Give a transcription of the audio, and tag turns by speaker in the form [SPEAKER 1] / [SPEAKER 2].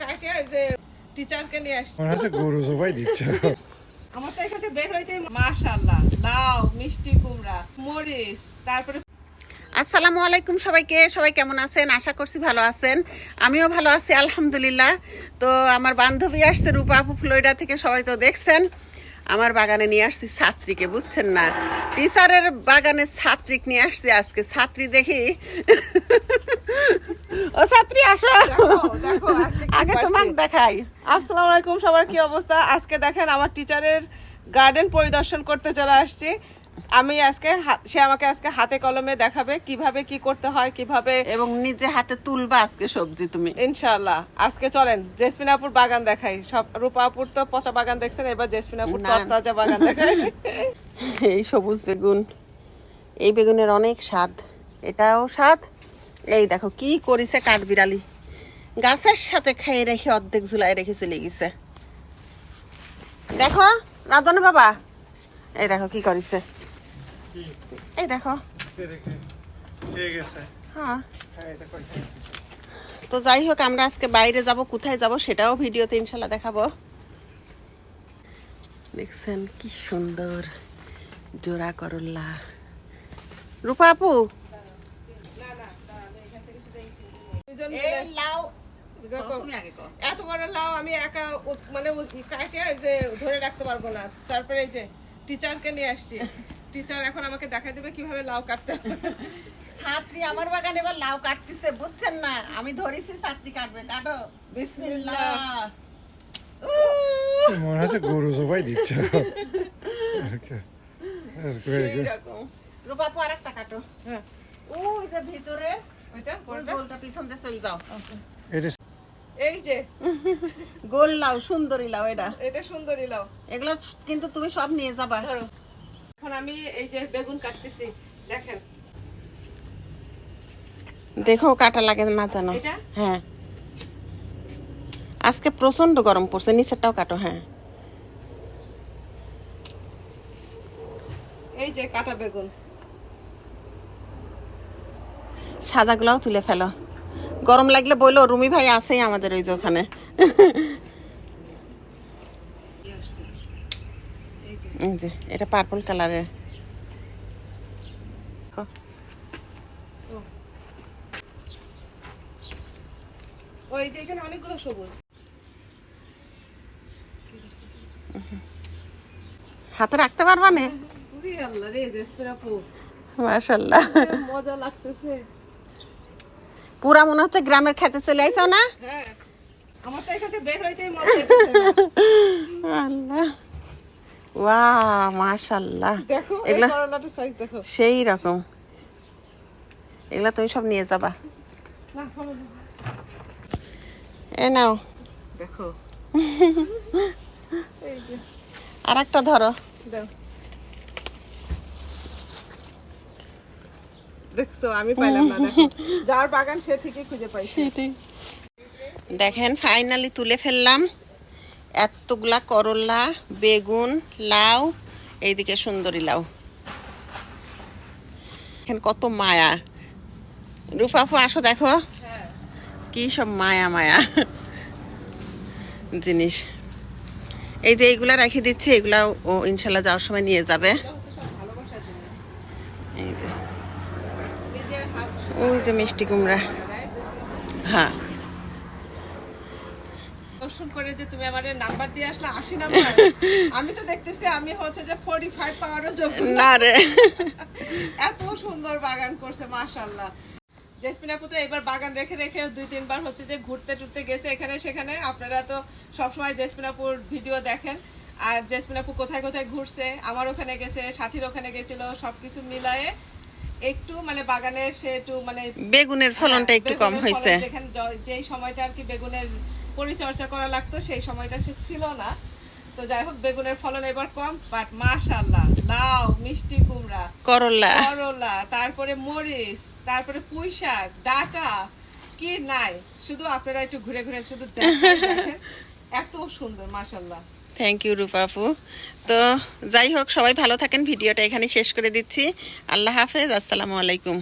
[SPEAKER 1] কাটে যে টিচারকে নিয়ে আসছি?
[SPEAKER 2] মনে হচ্ছে গরু জবাই দিচ্ছে।
[SPEAKER 1] আমার তো এখান বের হইতে মাশাল্লাহ লাউ মিষ্টি কুমড়া মরিচ তারপরে
[SPEAKER 3] আসসালামু আলাইকুম সবাইকে সবাই কেমন আছেন? আশা করছি ভালো আছেন। আমিও ভালো আছি আলহামদুলিল্লাহ। তো আমার বান্ধবী আসছে রূপা আপু ফ্লোরিডা থেকে সবাই তো দেখছেন। আমার বাগানে নিয়ে আসছি ছাত্রীকে বুঝছেন না? টিচারের বাগানে ছাত্রিক নিয়ে আসছি আজকে। ছাত্রী দেখি। ও ছাত্রী আসো।
[SPEAKER 1] দেখো আজকে
[SPEAKER 3] আগে
[SPEAKER 1] পারছি।
[SPEAKER 3] তোমাকে দেখাই।
[SPEAKER 1] আসসালামু আলাইকুম সবার কি অবস্থা? আজকে দেখেন আমার টিচারের গার্ডেন পরিদর্শন করতে চলে আসছি। আমি আজকে সে আমাকে আজকে হাতে কলমে দেখাবে কীভাবে কি করতে হয় কীভাবে
[SPEAKER 3] এবং নিজে হাতে তুলবা আজকে সবজি তুমি।
[SPEAKER 1] ইনশাআল্লাহ। আজকে চলেন জেসমিনাপুর বাগান দেখাই। সব রূপাপুর তো পচা বাগান দেখছেন এবার জেসমিনাপুর। তাজা বাগান দেখাই।
[SPEAKER 3] এই সবুজ বেগুন। এই বেগুনের অনেক স্বাদ। এটাও স্বাদ। এই দেখো কি করেছে কাঠবিড়ালি। গাছের সাথে খেয়ে রেখে অর্ধেক ঝুলাই রেখে চলে গেছে। দেখো রাধন বাবা। এই দেখো কি করেছে। এই দেখো। হ্যাঁ। তো যাই হোক আমরা আজকে বাইরে যাব কোথায় যাব সেটাও ভিডিওতে ইনশাল্লাহ দেখাবো। দেখছেন কি সুন্দর জোড়া করল্লা রূপা আপু? এই লাউ।
[SPEAKER 1] এত বড় লাউ আমি একা মানে কাটে যে ধরে রাখতে পারব না। তারপরে এই যে টিচারকে নিয়ে আসছি। টিচার এখন আমাকে দেখাই দেবে কীভাবে লাউ কাটতে
[SPEAKER 3] ছাত্রী আমার বাগানে এবার লাউ কাটতেছে বুঝছেন না? আমি ধরেছি ছাত্রী কাটবে কাটো। বিসমিল্লাহ।
[SPEAKER 2] মনে হচ্ছে গরু জবাই দিচ্ছে।
[SPEAKER 3] রূপা আপু আরেকটা কাটো।
[SPEAKER 1] হ্যাঁ।
[SPEAKER 3] ওই যে ভিতরে
[SPEAKER 1] ওইটা?
[SPEAKER 3] গোলটা পিছন দিয়ে চলে যাও
[SPEAKER 2] is
[SPEAKER 1] এই যে।
[SPEAKER 3] গোল লাউ সুন্দরী লাউ এটা।
[SPEAKER 1] এটা সুন্দরী লাউ
[SPEAKER 3] এগুলো কিন্তু তুমি সব নিয়ে যাবা।
[SPEAKER 1] এখন আমি এই যে বেগুন কাটতেছি দেখেন।
[SPEAKER 3] দেখো কাটা লাগে না জানো হ্যাঁ। আজকে প্রচণ্ড গরম পড়ছে নিচেরটাও কাটো হ্যাঁ।
[SPEAKER 1] এই যে কাটা বেগুন।
[SPEAKER 3] সাদাগুলাও তুলে ফেলো। গরম লাগলে বলল রুমি ভাই আছেই আমাদের ওই যে ওখানে।
[SPEAKER 1] যে
[SPEAKER 3] এটা পার্পল কালারের
[SPEAKER 1] ওই যে এখানে অনেকগুলো সবুজ।
[SPEAKER 3] হাতে রাখতে পারবা না? মাশাল্লাহ
[SPEAKER 1] মজা লাগতেছে।
[SPEAKER 3] পুরা মনে হচ্ছে গ্রামের খেতে চলে আইছো না। আল্লাহ। ওয়া মাশাল্লাহ
[SPEAKER 1] দেখো
[SPEAKER 3] এগুলা
[SPEAKER 1] দেখো।
[SPEAKER 3] সেই রকম। এগুলা তুমি সব নিয়ে যাবা। এ নাও।
[SPEAKER 1] দেখো।
[SPEAKER 3] আর একটা ধরো।
[SPEAKER 1] দাও। দেখছ আমি পাইলাম না দেখো। যার বাগান সে ঠিকই খুঁজে পাইছে।
[SPEAKER 3] দেখেন ফাইনালি তুলে ফেললাম। এতগুলা করলা বেগুন লাউ এইদিকে সুন্দরী লাউ। এখানে কত মায়া। রূপাফু আসো দেখো।
[SPEAKER 1] হ্যাঁ
[SPEAKER 3] কি সব মায়া মায়া জিনিস। এই যে এইগুলা রেখে দিচ্ছি এগুলা ও ইনশাল্লাহ যাওয়ার সময় নিয়ে যাবে। এই যে। ওই যে মিষ্টি কুমড়া। হ্যাঁ।
[SPEAKER 1] দর্শন করে যে তুমি আমার নাম্বার দিয়ে আসলে আশি নাম্বার। আমি তো দেখতেছি আমি হচ্ছে যে ফোর্টি ফাইভ পাওয়ারও যোগ্য। না।
[SPEAKER 3] না রে।
[SPEAKER 1] এত সুন্দর বাগান করছে মাশাল্লাহ জেসমিন আপু তো এবার বাগান রেখে রেখে দুই তিনবার হচ্ছে যে ঘুরতে টুরতে গেছে এখানে সেখানে। আপনারা তো সবসময় জেসমিন আপুর ভিডিও দেখেন। আর জেসমিন আপু কোথায় কোথায় ঘুরছে? আমার ওখানে গেছে সাথীর ওখানে গেছিল সবকিছু মিলায়ে একটু মানে বাগানে সে একটু মানে
[SPEAKER 3] বেগুনের ফলনটা একটু কম হয়েছে।
[SPEAKER 1] যেই সময়টা আর কি বেগুনের পরিচর্যা করা লাগতো সেই সময়টা সে ছিল না। তো যাই হোক বেগুনের ফলন এবার কম বাট মাশাল্লাহ লাউ মিষ্টি কুমড়া
[SPEAKER 3] করলা।
[SPEAKER 1] করলা তারপরে মরিচ তারপরে পুঁই শাক ডাটা কি নাই। শুধু আপনারা একটু ঘুরে ঘুরে শুধু দেখেন, দেখেন। এত সুন্দর মাশাল্লাহ
[SPEAKER 3] থ্যাংক ইউ রূপাফু তো যাই হোক, সবাই ভালো থাকেন। ভিডিওটা এখানে শেষ করে দিচ্ছি। আল্লাহ হাফেজ, আসসালামু আলাইকুম।